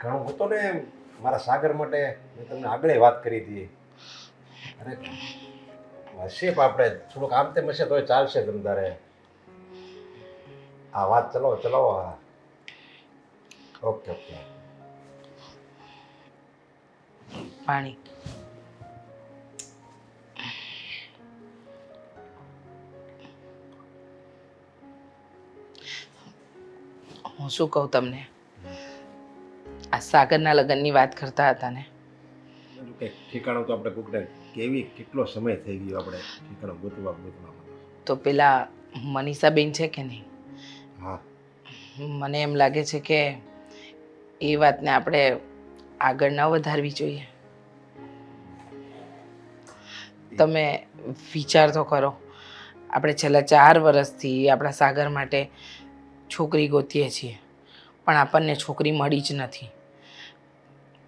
ઘણું હું ને મારા સાગર માટે મેં તમને આગળ વાત કરી હતી. અરે, હશે આપણે થોડુંક આમ તેમ હશે તોય ચાલશે તમ તારે. આ વાત ચલાવો ચલાવો હા ઓકે ઓકે. પાણી. હું શું કહું તમને? આ સાગરના લગ્નની વાત કરતા હતા ને. ઠેકાણું તો આપણે કોકને કેવી કેટલો સમય થઈ ગયો આપણે ઠેકાણું ગોતવા ગોતવા તો પેલા મનીષાબેન છે કે નહીં? હા. મને એમ લાગે છે કે એ વાતને આપણે આગળ ન વધારવી જોઈએ. તમે વિચાર તો કરો. આપણે છેલ્લા ચાર વર્ષથી આપણા સાગર માટે છોકરી ગોતીએ છીએ પણ આપણને છોકરી મળી જ નથી.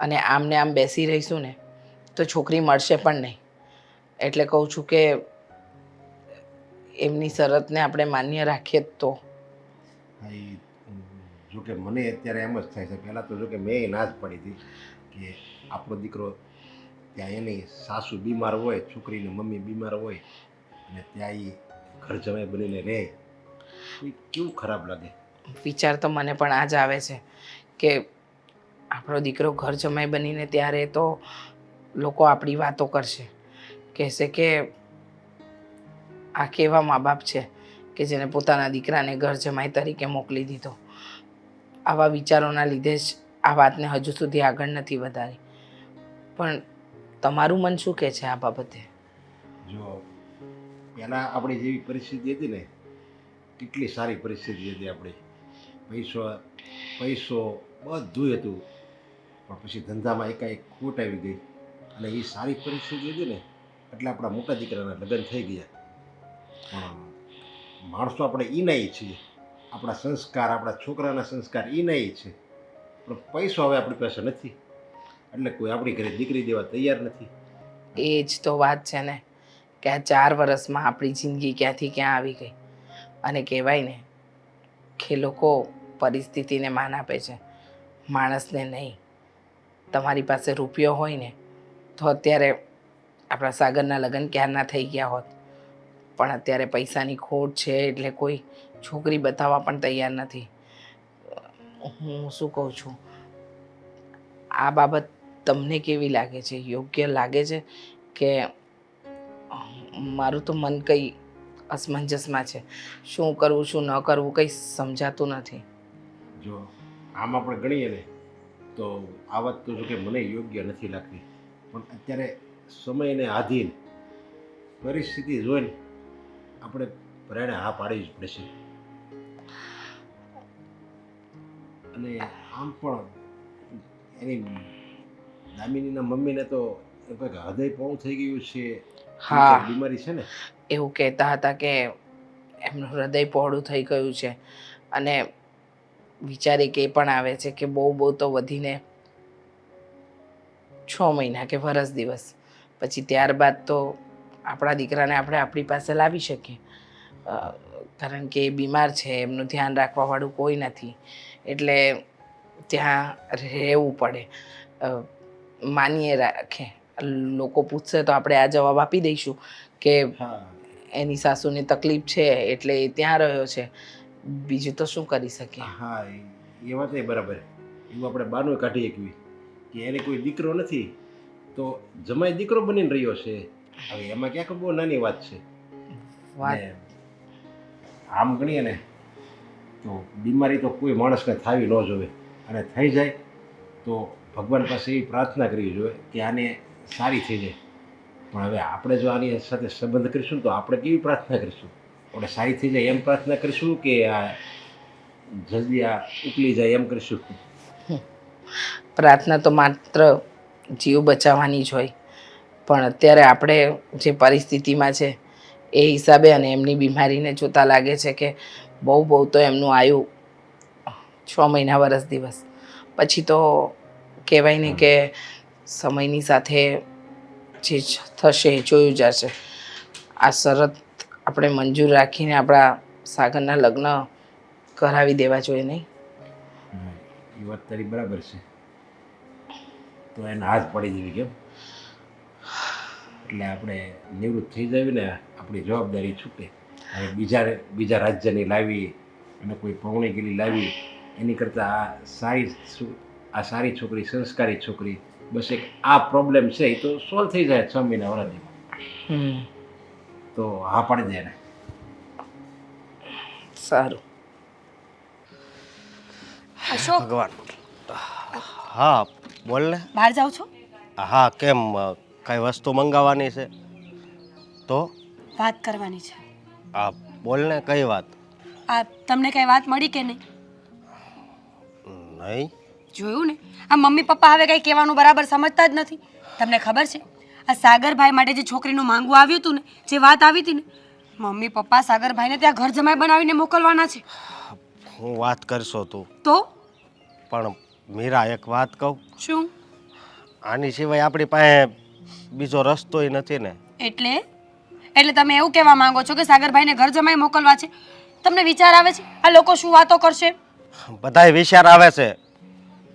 અને આમને આમ બેસી રહીશું ને તો છોકરી મળશે પણ નહીં. એટલે કહું છું કે એમની શરતને આપણે માન્ય રાખીએ તો. જો કે મને અત્યારે એમ જ થાય છે પહેલાં તો જો કે મેં ના જ પડી હતી કે આપણો દીકરો ત્યાં એની સાસુ બીમાર હોય છોકરીની મમ્મી બીમાર હોય અને ત્યાં એ ઘર જમાઈ બનીને રહે. કેવું ખરાબ લાગે? વિચાર તો મને પણ આ જ આવે છે કે આપણો દીકરો ઘર જમાઈ બનીને ત્યારે તો લોકો આપણી વાતો કરશે. કહેશે કે આ કેવા મા બાપ છે કે જેને પોતાના દીકરાને ઘર જમાઈ તરીકે મોકલી દીધો. આવા વિચારોના લીધે જ આ વાતને હજુ સુધી આગળ નથી વધારી. પણ તમારું મન શું કહે છે આ બાબતે? જો પહેલાં આપણી જેવી પરિસ્થિતિ હતી ને, કેટલી સારી પરિસ્થિતિ હતી આપણી. પૈસો પૈસો બધું હતું. પણ પછી ધંધામાં એકાએક ખોટ આવી ગઈ. અને એ સારી પરિસ્થિતિ હતી ને, એટલે આપણા મોટા દીકરાના લગ્ન થઈ ગયા. પણ માણસો આપણે એ નહીં છીએ. આપણા સંસ્કાર, આપણા છોકરાના સંસ્કાર એ નહીં છે. પણ પૈસો હવે આપણી પાસે નથી. એટલે કોઈ આપણી ઘરે દીકરી દેવા તૈયાર નથી. એ જ તો વાત છે ને, કે આ ચાર વર્ષમાં આપણી જિંદગી ક્યાંથી ક્યાં આવી ગઈ? અને કહેવાય ને, કે લોકો પરિસ્થિતિને માન આપે છે, માણસને નહીં. તમારી પાસે રૂપિયો હોય ને, તો અત્યારે આપણા સાગરના લગ્ન ક્યારના થઈ ગયા હોત? પણ અત્યારે પૈસાની ખોટ છે એટલે કોઈ છોકરી બતાવવા પણ તૈયાર નથી. હું શું કહું છું? આ બાબત તમને કેવી લાગે છે? યોગ્ય લાગે છે કે મારું તો મન કંઈ અસમંજસમાં છે? શું કરવું, શું ન કરવું કંઈ સમજાતું નથી. જો, આમાં આપણે ગણીએ ને તો આ વાત તો જો કે મને યોગ્ય નથી લાગતી. પણ અત્યારે સમયને આધીન પરિસ્થિતિ જોઈને આપણે પ્રેરણા હા પાડવી જ પડશે. અને આમ પણ એની દામિનીના મમ્મીને તો હૃદય પોણું થઈ ગયું છે. હા. બીમારી છે ને? એવું કહેતા હતા કે એમનું હૃદય પહોળું થઈ ગયું છે. અને વિચારે કે પણ આવે છે કે બહુ બહુ તો વધીને છ મહિના કે વરસ દિવસ. પછી ત્યારબાદ તો આપણા દીકરાને આપણે આપણી પાસે લાવી શકીએ. કારણ કે એ બીમાર છે એમનું ધ્યાન રાખવાવાળું કોઈ નથી. એટલે ત્યાં રહેવું પડે. માનીએ રાખે. લોકો પૂછશે તો આપણે આ જવાબ આપી દઈશું કે એની સાસુને તકલીફ છે એટલે એ ત્યાં રહ્યો છે. બીજું તો શું કરી શકીએ? હા એ- વાત એ બરાબર. એવું આપણે બાનું કાઢી શકીએ. કે એને કોઈ દીકરો નથી તો જમાય દીકરો બનીને રહ્યો છે. હવે એમાં ક્યાંક બહુ નાની વાત છે. વાત. આમ ગણીએ ને તો બીમારી તો કોઈ માણસને થાવી ન જોવે. અને થઈ જાય તો ભગવાન પાસે એવી પ્રાર્થના કરવી જોઈએ કે આને સારી થઈ જાય. પણ હવે આપણે જો આની સાથે સંબંધ કરીશું તો આપણે કેવી પ્રાર્થના કરીશું? આપણે સારી જાય એમ પ્રાર્થના કરીશું કે આ જલ્દી આ ઉકલી જાય એમ કરીશું. પ્રાર્થના તો માત્ર જીવ બચાવવાની જ હોય. પણ અત્યારે આપણે જે પરિસ્થિતિમાં છે, એ હિસાબે અને એમની બીમારીને જોતા લાગે છે કે બહુ બહુ તો એમનું આયુ છ મહિના વરસ દિવસ. પછી તો કહેવાય ને કે સમયની સાથે જે થશે એ જોયું જશે આ શરત આપણે મંજૂર રાખીને આપણા સાગરના લગ્ન કરાવી દેવા જોઈએ નહીં? એ વાત તારી બરાબર છે. તો એને હાથ પડી જવી કેમ? એટલે આપણે નિવૃત્ત થઈ જવી ને આપણી જવાબદારી છૂટે. હવે બીજા બીજા રાજ્યની લાવી અને કોઈ પૌણી ગીરી લાવી એની કરતાં આ સારી આ સારી છોકરી સંસ્કારી છોકરી બસ એક આ પ્રોબ્લેમ છે એ તો સોલ્વ થઈ જાય છ મહિના વરાદીમાં હમ. તો હા પાડી દે ને સારું. અશોક? ભગવાન. હા બોલ ને. બહાર જાવ છો? હા કેમ કઈ વસ્તુ મંગાવવાની છે? તો? વાત કરવાની છે. આ બોલ ને કઈ વાત? આ તમને કઈ વાત મળી કે નહીં? નહીં. જોયું ને? આ મમ્મી પપ્પા હવે કઈ કહેવાનું બરાબર સમજતા જ નથી. તમને ખબર છે? આ સાગરભાઈ માટે જે છોકરીનું માંગવું આવ્યું હતું ને જે વાત આવી હતી ને મમ્મી પપ્પા સાગરભાઈને ત્યાં ઘર જમાઈ બનાવીને મોકલવાના છે. હું વાત કરશો તું? તો? પણ મીરા એક વાત કહું. શું? આની સિવાય આપણી પાસે બીજો રસ્તોય નથી ને. એટલે? એટલે તમે એવું કહેવા માંગો છો કે સાગરભાઈને ઘર જમાઈ મોકલવા છે? તમને વિચાર આવે છે? આ લોકો શું વાતો કરશે? બધાય વિચાર આવે છે.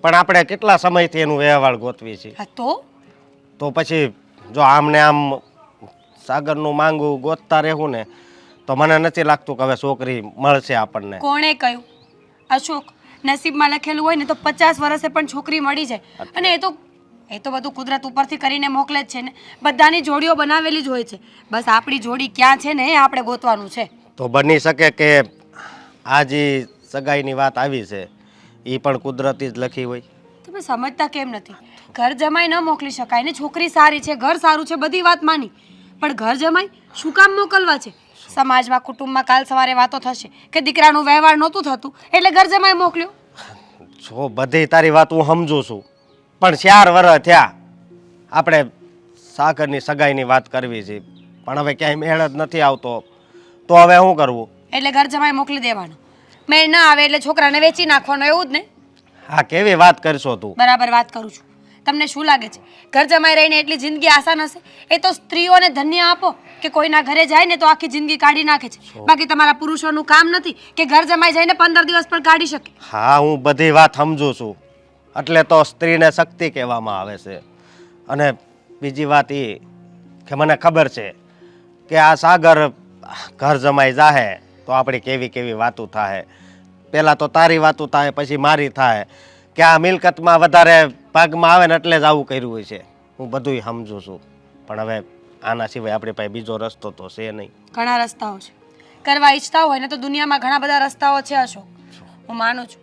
પણ આપણે કેટલા સમયથી એનું વ્યવહાર ગોતવી છે? તો? તો પછી જો આમને આમ સાગરનું માંગું ગોતતા રહેવું ને તો મને નથી લાગતું કે હવે છોકરી મળશે આપણને. કોણે કહ્યું? અશોક નસીબમાં લખેલું હોય ને તો પચાસ વર્ષે પણ છોકરી મળી જાય. અને એ તો એ તો બધું કુદરત ઉપરથી કરીને મોકલે જ છે ને. બધાની જોડીઓ બનાવેલી જ હોય છે. બસ આપણી જોડી ક્યાં છે ને એ આપણે ગોતવાનું છે. તો બની શકે કે આ જે સગાઈની વાત આવી છે. એ પણ કુદરતી જ લખી હોય. તમે સમજતા કેમ નથી? ઘર જમાઈ ન મોકલી શકાય ને છોકરી સારી છે ઘર સારું છે બધી વાત માની. પણ ઘર જમાઈ શું કામ મોકલવા છે? સમાજમાં કુટુંબમાં કાલ સવારે વાતો થશે કે દીકરાનું વ્યવહાર નહોતું થતું એટલે ઘર જમાઈ મોકલ્યો? જો બધી તારી વાત હું સમજુ છું. પણ ચાર વર્ષ થયા આપણે સાગરની સગાઈની વાત કરવી છે. પણ હવે ક્યાંય મેળ જ નથી આવતો. તો હવે શું કરવું? એટલે ઘર જમાઈ મોકલી દેવાનો. મેં ના આવે એટલે છોકરાને વેચી નાખવાનો એવું જ ને? હા કેવી વાત કરશો તું? બરાબર વાત કરું છું. તમને શું લાગે છે? ઘર જમાઈ રહીને એટલી જિંદગી આસાન હશે? એ તો સ્ત્રીઓને ધન્ય આપો કે કોઈના ઘરે જાય ને તો આખી જિંદગી કાઢી નાખે છે. બાકી તમારા પુરુષોનું કામ નથી કે ઘર જમાઈ જઈને પંદર દિવસ પણ કાઢી શકે. હા હું બધી વાત સમજુ છું. એટલે તો સ્ત્રીને શક્તિ કહેવામાં આવે છે. અને બીજી વાત એ કે મને ખબર છે કે આ સાગર ઘર જમાઈ જાહે તો આપણી કેવી કેવી વાતું થાય પહેલાં તો તારી વાતું થાય પછી મારી થાય કે આ મિલકતમાં વધારે ભાગમાં આવે ને એટલે જ આવું કર્યું હોય છે. હું બધુંય સમજુ છું. પણ હવે આના સિવાય આપણી પાસે બીજો રસ્તો તો છે નહીં. ઘણા રસ્તાઓ છે. કરવા ઈચ્છતા હોય ને તો દુનિયામાં ઘણા બધા રસ્તાઓ છે અશોક. હું માનું છું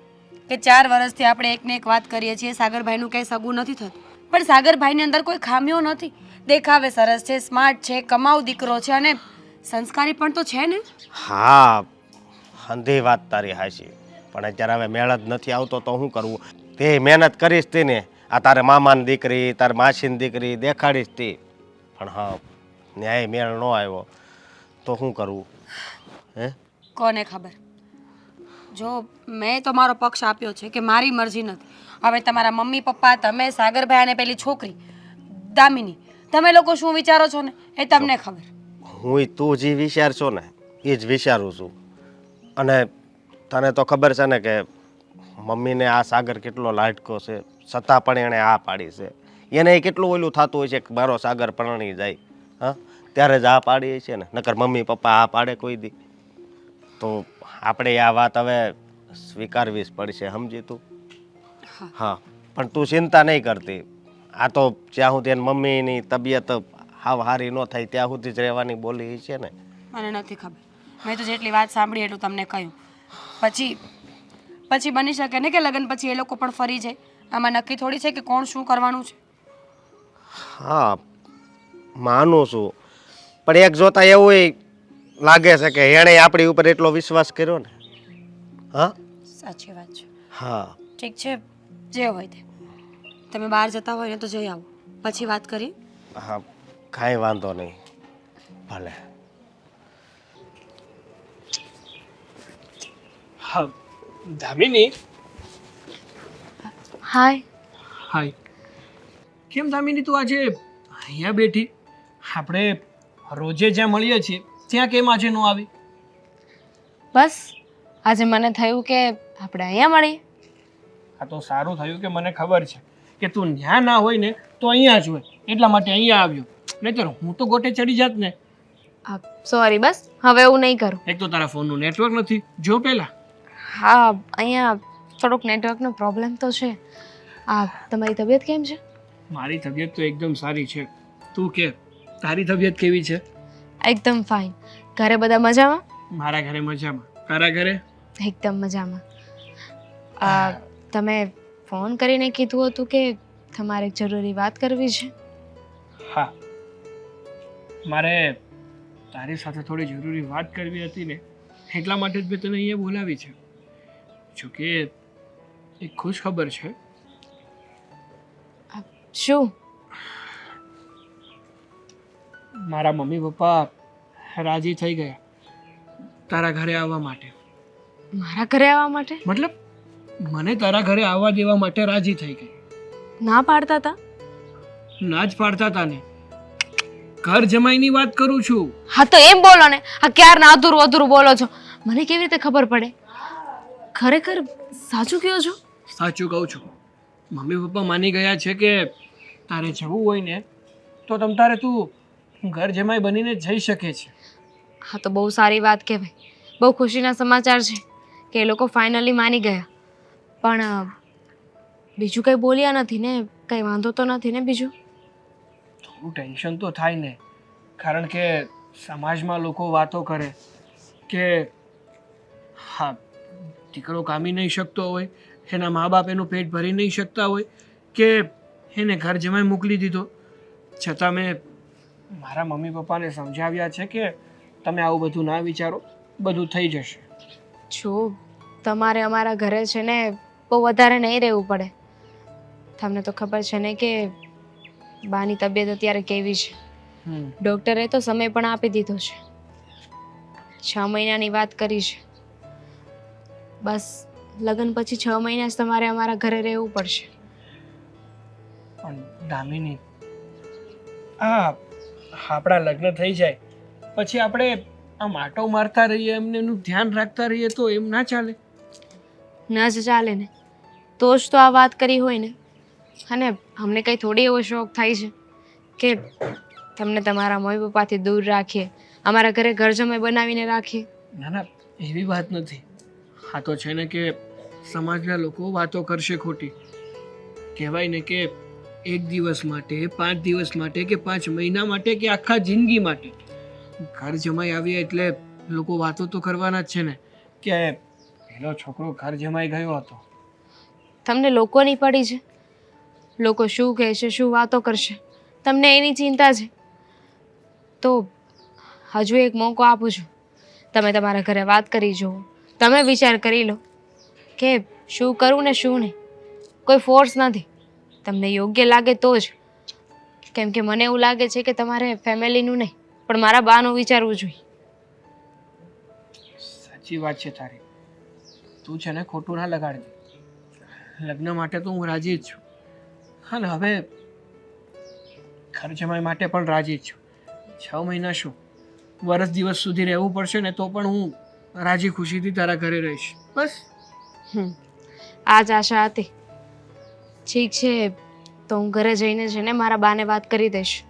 કે ચાર વર્ષથી આપણે એકને એક વાત કરીએ છીએ સાગરભાઈનું કંઈ સગું નથી થતું. પણ સાગરભાઈની અંદર કોઈ ખામીઓ નથી. દેખાવે સરસ છે સ્માર્ટ છે કમાઉ દીકરો છે અને સંસ્કારી પણ તો છે ને? હા અંધી વાત તારી હાશી પણ અત્યારે હવે મેળ જ નથી આવતો તો શું કરવું? તે મહેનત કરીશ તે ને આ તારે મામાની દીકરી તારે માસીની દીકરી દેખાડીશ તે. પણ હા ન્યાય મેળ ન આવ્યો. તો શું કરવું હે? કોને ખબર? જો મેં તો મારો પક્ષ આપ્યો છે કે મારી મરજી નથી. હવે તમારા મમ્મી પપ્પા તમે સાગરભાઈ અને પેલી છોકરી દામિની તમે લોકો શું વિચારો છો ને? એ તમને ખબર. હું તું જે વિચારશો ને એ જ વિચારું છું. અને તને તો ખબર છે ને કે મમ્મીને આ સાગર કેટલો લાટકો છે. છતાં પણ એણે આ પાડી છે. એને કેટલું ઓલું થતું હોય છે કે મારો સાગર પરણી જાય. હા? ત્યારે જ આ પાડીએ છે ને. નકર મમ્મી પપ્પા આ પાડે કોઈ દી. તો આપણે આ વાત હવે સ્વીકારવી જ પડશે સમજી તું? હા. પણ તું ચિંતા નહીં કરતી. આ તો જ્યાં સુધી એને મમ્મીની તબિયત હાવ હારી ન થાય ત્યાં સુધી જ રહેવાની બોલી છે ને. મને નથી ખબર. મેં તો જેટલી વાત સાંભળી એટલું તમને કહ્યું. પછી પછી બની શકે ને કે લગ્ન પછી એ લોકો પણ ફરી જાય? આમાં નક્કી થોડી છે કે કોણ શું કરવાનું છે? હા માનું છું. પણ એક જોતા એવું લાગે છે કે એણે આપણી ઉપર એટલો વિશ્વાસ કર્યો ને. હા? સાચી વાત છે. હા. ઠીક છે જે હોય તે. તમે બહાર જતા હોય ને તો જઈ આવો. પછી વાત કરી. હા કાંઈ વાંધો નહીં. ભલે. હા દામિની? હાય હાય કેમ દામિની તું આજે અહીંયા બેઠી? આપણે રોજે જ્યાં મળીએ છીએ ત્યાં કેમ આજે ન આવી? બસ આજે મને થયું કે આપણે અહીંયા મળીએ. આ તો સારું થયું કે મને ખબર છે કે તું ત્યાં ના હોય ને તો અહીંયા જ હોય. એટલા માટે અહીંયા આવ્યો. નહીતર હું તો ગોટે ચડી જાત ને. સોરી બસ હવે એવું નહીં કરું. એક તો તારા ફોનનું નેટવર્ક નથી. જો પહેલા. હા અહીંયા થોડોક નેટવર્કનો પ્રોબ્લેમ તો છે. આ તમારી તબિયત કેમ છે? મારી તબિયત તો એકદમ સારી છે. તું કે તારી તબિયત કેવી છે? એકદમ ફાઇન ઘરે બધા મજામાં? મારા ઘરે મજામાં. તારા ઘરે? એકદમ મજામાં. આ તમે ફોન કરીને કીધું હતું કે તમારે જરૂરી વાત કરવી છે. હા. મારે તારી સાથે થોડી જરૂરી વાત કરવી હતી ને. એટલા માટે જ મેં તને અહીંયા બોલાવી છે. જોકે એક ખુશ ખબર છે શું? મારા મમ્મી પપ્પા રાજી થઈ ગયા તારા ઘરે આવવા માટે. મારા ઘરે આવવા માટે? મતલબ મને તારા ઘરે આવવા દેવા માટે રાજી થઈ ગઈ. ના પાડતા હતા ના જ પાડતા હતા ને ઘર જમાઈની વાત કરું છું. હા તો એમ બોલો ને. આ ક્યારના અધૂરું અધૂરું બોલો છો? મને કેવી રીતે ખબર પડે? ખરેખર સાચું કહો છો? સાચું કહું છું. મમ્મી પપ્પા માની ગયા છે કે તારે જવું હોય ને તો તમ તારે તું ઘર જમાઈ બનીને જઈ શકે છે. હા તો બહુ સારી વાત કહેવાય. બહુ ખુશીના સમાચાર છે કે એ લોકો ફાઇનલી માની ગયા. પણ બીજું કંઈ બોલ્યા નથી ને? કંઈ વાંધો તો નથી ને બીજું? થોડું ટેન્શન તો થાય ને કારણ કે સમાજમાં લોકો વાતો કરે કે હા દીકરો કામી નહીં શકતો હોય એના મા બાપ એનું પેટ ભરી નહીં શકતા હોય કે એને ઘર જમાઈ મોકલી દીધો. છતાં મેં મારા મમ્મી પપ્પાને સમજાવ્યા છે કે તમે આવું બધું ના વિચારો બધું થઈ જશે. જો તમારે અમારા ઘરે છે ને બહુ વધારે નહીં રહેવું પડે. તમને તો ખબર છે ને કે બાની તબિયત અત્યારે કેવી છે. ડૉક્ટરે તો સમય પણ આપી દીધો છે. છ મહિનાની વાત કરી છે. બસ લગ્ન પછી છ મહિના જ તમારે અમારા ઘરે રહેવું પડશે. પણ દામિની આ આપણા લગ્ન થઈ જાય પછી આપણે આમ આટો મારતા રહીએ એમને એનું ધ્યાન રાખતા રહીએ તો એમ ના ચાલે? ના જ ચાલે ને. તો જ તો આ વાત કરી હોય ને. અને અમને કંઈ થોડી એવો શોખ થાય છે કે તમને તમારા મમ્મી પપ્પાથી દૂર રાખીએ અમારા ઘરે ઘર જમાઈ બનાવીને રાખીએ. ના ના એવી વાત નથી. આ તો છે ને કે સમાજના લોકો વાતો કરશે ખોટી. કહેવાય ને કે એક દિવસ માટે, પાંચ દિવસ માટે કે પાંચ મહિના માટે કે આખા જિંદગી માટે. ઘર જમાઈ આવીએ એટલે લોકો વાતો તો કરવાના જ છે ને. કે પેલો છોકરો ઘર જમાઈ ગયો હતો. તમને લોકોની પડી છે? લોકો શું કહેશે, શું વાતો કરશે? તમને એની ચિંતા છે? તો હજુ એક મોકો આપું છું. તમે તમારા ઘરે વાત કરી જુઓ. તમે વિચાર કરી લો કે શું કરવું ને શું નહીં. કોઈ ફોર્સ નથી. તમને યોગ્ય લાગે તો જ. કેમ કે મને એવું લાગે છે કે તમારે ફેમિલીનું નહીં, પણ મારા બાનું વિચારવું જોઈએ. સાચી વાત છે તારી. તું છે ને ખોટું ના લગાડજે. લગ્ન માટે તો હું રાજી જ છું. હા ને હવે ખર્ચમાઈ માટે પણ રાજી જ છું. છ મહિના શું? વરસ દિવસ સુધી રહેવું પડશે ને તો પણ હું રાજી ખુશીથી તારા ઘરે રહીશ. બસ. હમ. આ જ આશા હતી. ઠીક છે તો હું ઘરે જઈને છે ને મારા બાને વાત કરી દઈશ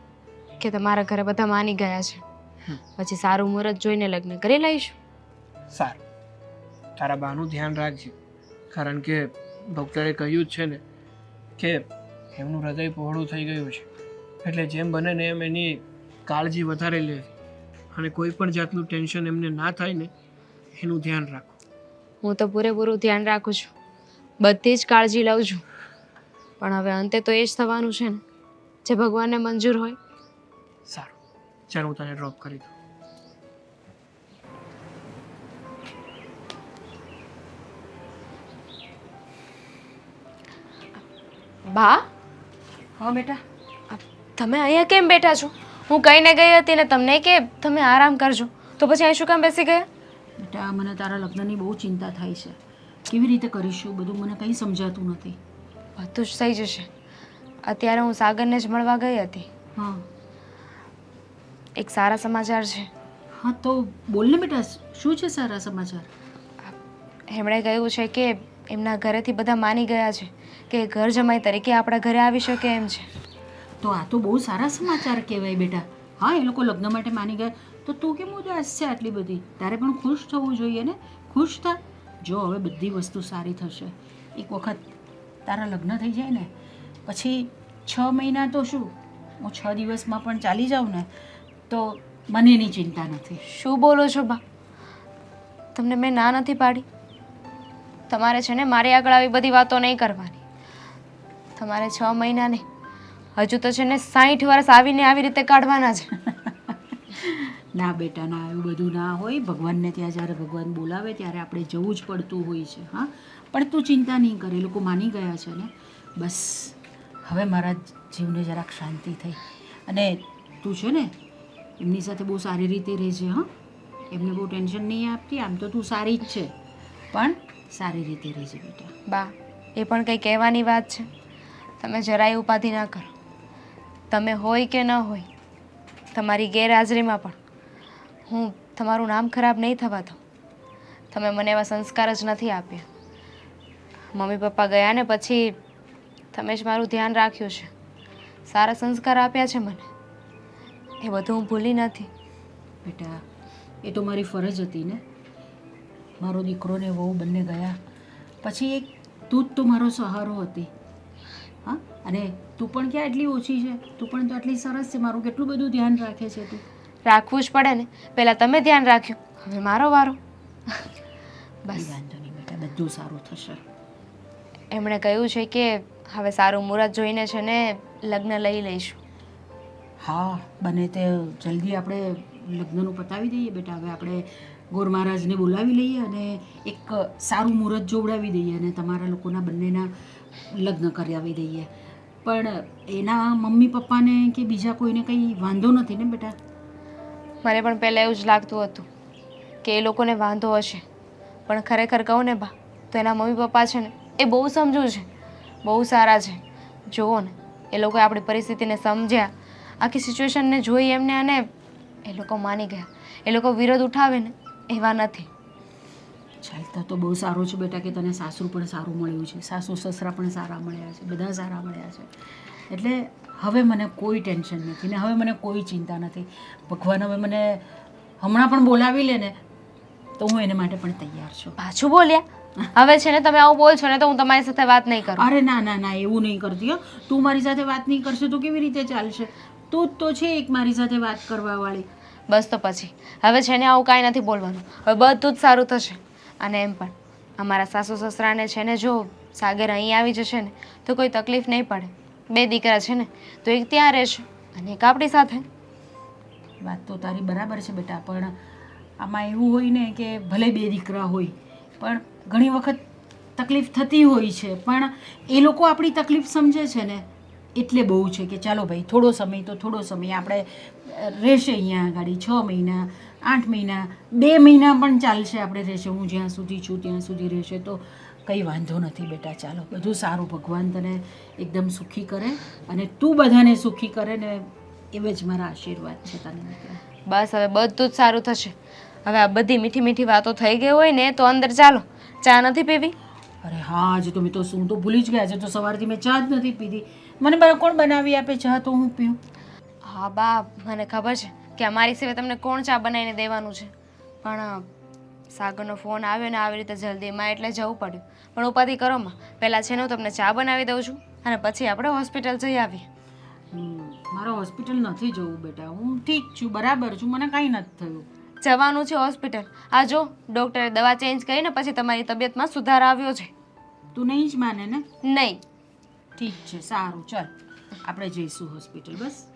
કે તમારા ઘરે બધા માની ગયા છે. પછી સારું મુહૂર્ત જોઈને લગ્ન કરી લઈશું. સારું. તારા બાનું ધ્યાન રાખજે. કારણ કે ડૉક્ટરે કહ્યું જ છે ને કે એમનું હૃદય પહોળું થઈ ગયું છે. એટલે જેમ બને ને એમ એની કાળજી વધારે લે અને કોઈ પણ જાતનું ટેન્શન એમને ના થાય ને એનું ધ્યાન રાખો. હું તો પૂરેપૂરું ધ્યાન રાખું છું. બધી જ કાળજી લઉં છું. પણ હવે અંતે તો એ જ થવાનું છે ને. જે ભગવાનને મંજૂર હોય. સારું. ચાલ હું તને ડ્રોપ કરી દઉં. બા? હા બેટા. તમે અહીંયા કેમ બેઠા છો? હું કહીને ગઈ હતી ને તમને કે તમે આરામ કરજો. તો પછી અહીં શું કામ બેસી ગયા? બેટા મને તારા લગ્નની બહુ ચિંતા થાય છે. કેવી રીતે કરીશું? બધું મને કંઈ સમજાતું નથી. બધું જ થઈ જશે. અત્યારે હું સાગરને જ મળવા ગઈ હતી. હા. એક સારા સમાચાર છે. હા તો બોલને બેટા શું છે સારા સમાચાર? એમણે કહ્યું છે કે એમના ઘરેથી બધા માની ગયા છે કે ઘર જમાઈ તરીકે આપણા ઘરે આવી શકે એમ છે. તો આ તો બહુ સારા સમાચાર કહેવાય બેટા. હા એ લોકો લગ્ન માટે માની ગયા. તો તું કેમ ઉદાસ છે આટલી બધી? તારે પણ ખુશ થવું જોઈએ ને? ખુશ થા. જો હવે બધી વસ્તુ સારી થશે. એક વખત તારા લગ્ન થઈ જાય ને પછી છ મહિના તો શું? હું છ દિવસમાં પણ ચાલી જાઉં ને તો મને એની ચિંતા નથી. શું બોલો છો બા? તમને મેં ના નથી પાડી. તમારે છે ને મારી આગળ આવી બધી વાતો નહીં કરવાની. તમારે છ મહિના ને હજુ તો છે ને સાઠ વર્ષ આવીને આવી રીતે કાઢવાના છે. ના બેટા, ના, એવું બધું ના હોય. ભગવાનને ત્યાં જ્યારે ભગવાન બોલાવે ત્યારે આપણે જવું જ પડતું હોય છે, હા. પણ તું ચિંતા નહીં કરે લોકો માની ગયા છે ને. બસ, હવે મારા જીવને જરાક શાંતિ થઈ. અને તું છે ને, એમની સાથે બહુ સારી રીતે રહેજે, હા. એમને બહુ ટેન્શન નહીં આપતી, આમ તો તું સારી જ છે. પણ સારી રીતે રહેજે બેટા. બા, એ પણ કંઈ કહેવાની વાત છે. તમે જરાય ઉપાધિ ના કરો. તમે હોય કે ન હોય, તમારી ગેરહાજરીમાં પણ. હું તમારું નામ ખરાબ નહીં થવા દઉં તમે મને એવા સંસ્કાર જ નથી આપ્યા. મમ્મી પપ્પા ગયા ને પછી તમે જ મારું ધ્યાન રાખ્યું છે. સારા સંસ્કાર આપ્યા છે મને. એ બધું હું ભૂલી નથી. બેટા, એ તો મારી ફરજ હતી ને. મારો દીકરો ને વહુ બંને ગયા. પછી એક તું જ તો મારો સહારો હતી. હા? અને તું પણ ક્યાં એટલી ઓછી છે? તું પણ તો આટલી સરસ છે. મારું કેટલું બધું ધ્યાન રાખે છે તું? રાખવું જ પડે ને. પહેલાં તમે ધ્યાન રાખ્યું હવે મારો વારો. બસ. વાંધો નહીં બેટા બધું સારું થશે. એમણે કહ્યું છે કે હવે સારું મુહૂર્ત જોઈને છે ને લગ્ન લઈ લઈશું. હા બને તે જલ્દી આપણે લગ્નનું પતાવી દઈએ બેટા. હવે આપણે ગોર મહારાજને બોલાવી લઈએ અને એક સારું મુહૂર્ત જોવડાવી દઈએ અને તમારા લોકોના બંનેના લગ્ન કરાવી દઈએ. પણ એના મમ્મી પપ્પાને કે બીજા કોઈને કંઈ વાંધો નથી ને બેટા? મને પણ પહેલાં એવું જ લાગતું હતું કે એ લોકોને વાંધો હશે. પણ ખરેખર કહું ને બા, તો એના મમ્મી પપ્પા છે ને, એ બહુ સમજુ છે. બહુ સારા છે. જુઓ ને, એ લોકોએ આપણી પરિસ્થિતિને સમજ્યા. આખી સિચ્યુએશનને જોઈ એમને અને એ લોકો માની ગયા. એ લોકો વિરોધ ઉઠાવે ને, એવા નથી. ચાલતા તો બહુ સારું છે બેટા કે તને સાસરું પણ સારું મળ્યું છે. સાસુ સસરા પણ સારા મળ્યા છે, બધા સારા મળ્યા છે. એટલે હવે મને કોઈ ટેન્શન નથી ને હવે મને કોઈ ચિંતા નથી. ભગવાન હવે મને હમણાં પણ બોલાવી લે ને તો હું એને માટે પણ તૈયાર છું. પાછું બોલ્યા? હવે છે ને તમે આવું બોલ છો ને તો હું તમારી સાથે વાત નહીં કરું. અરે ના ના ના એવું નહીં કરતી હો. તું મારી સાથે વાત નહીં કરશે તો કેવી રીતે ચાલશે? તું જ તો છે એક મારી સાથે વાત કરવા વાળી બસ તો પછી. હવે છે ને આવું કાંઈ નથી બોલવાનું. હવે બધું જ સારું થશે. અને એમ પણ. અમારા સાસુ સસરાને છે ને જો સાગર અહીં આવી જશે ને તો કોઈ તકલીફ નહીં પડે. બે દીકરા છે ને, તો એક ત્યાં રહેશે અને એક આપણી સાથે. વાત તો તારી બરાબર છે બેટા, પણ આમાં એવું હોય ને કે ભલે બે દીકરા હોય, પણ ઘણી વખત તકલીફ થતી હોય છે. પણ એ લોકો આપણી તકલીફ સમજે છે ને, એટલે બહુ છે કે ચાલો ભાઈ, થોડો સમય તો થોડો સમય, આપણે રહેશે અહીંયા આગળ છ મહિના, આઠ મહિના, બે મહિના પણ ચાલશે આપણે રહેશે. હું જ્યાં સુધી છું ત્યાં સુધી રહેશે. તો કંઈ વાંધો નથી બેટા ચાલો બધું સારું. ભગવાન તને એકદમ સુખી કરે અને તું બધાને સુખી કરે ને એવે જ મારા આશીર્વાદ છે તને બસ હવે બધું જ સારું થશે. હવે આ બધી મીઠી મીઠી વાતો થઈ ગઈ હોય ને તો અંદર ચાલો. ચા નથી પીવી? અરે હા આજે તો મેં તો શું તો ભૂલી જ ગયા છે તો સવારથી મેં ચા જ નથી પીધી. મને બરાબર કોણ બનાવી આપે ચા? તો હું પીઉં? હા બા મને ખબર છે કે અમારી સિવાય તમને કોણ ચા બનાવીને દેવાનું છે? પણ સાગરનો ફોન આવ્યો ને આવી રીતે જલ્દીમાં એટલે જવું પડ્યું. પણ ઉપાધિ કરો માં. પહેલાં છે ને હું તમને ચા બનાવી દઉં છું અને પછી આપણે હોસ્પિટલ જઈ આવીએ. મારે હોસ્પિટલ નથી જવું બેટા. હું ઠીક છું બરાબર છું. મને કાંઈ નથી થયું. જવાનું છે હોસ્પિટલ. આ જો ડૉક્ટરે દવા ચેન્જ કરીને પછી તમારી તબિયતમાં સુધાર આવ્યો છે. તું નહીં જ માને ને? નહીં. ઠીક છે સારું. ચાલ. આપણે જઈશું હોસ્પિટલ બસ.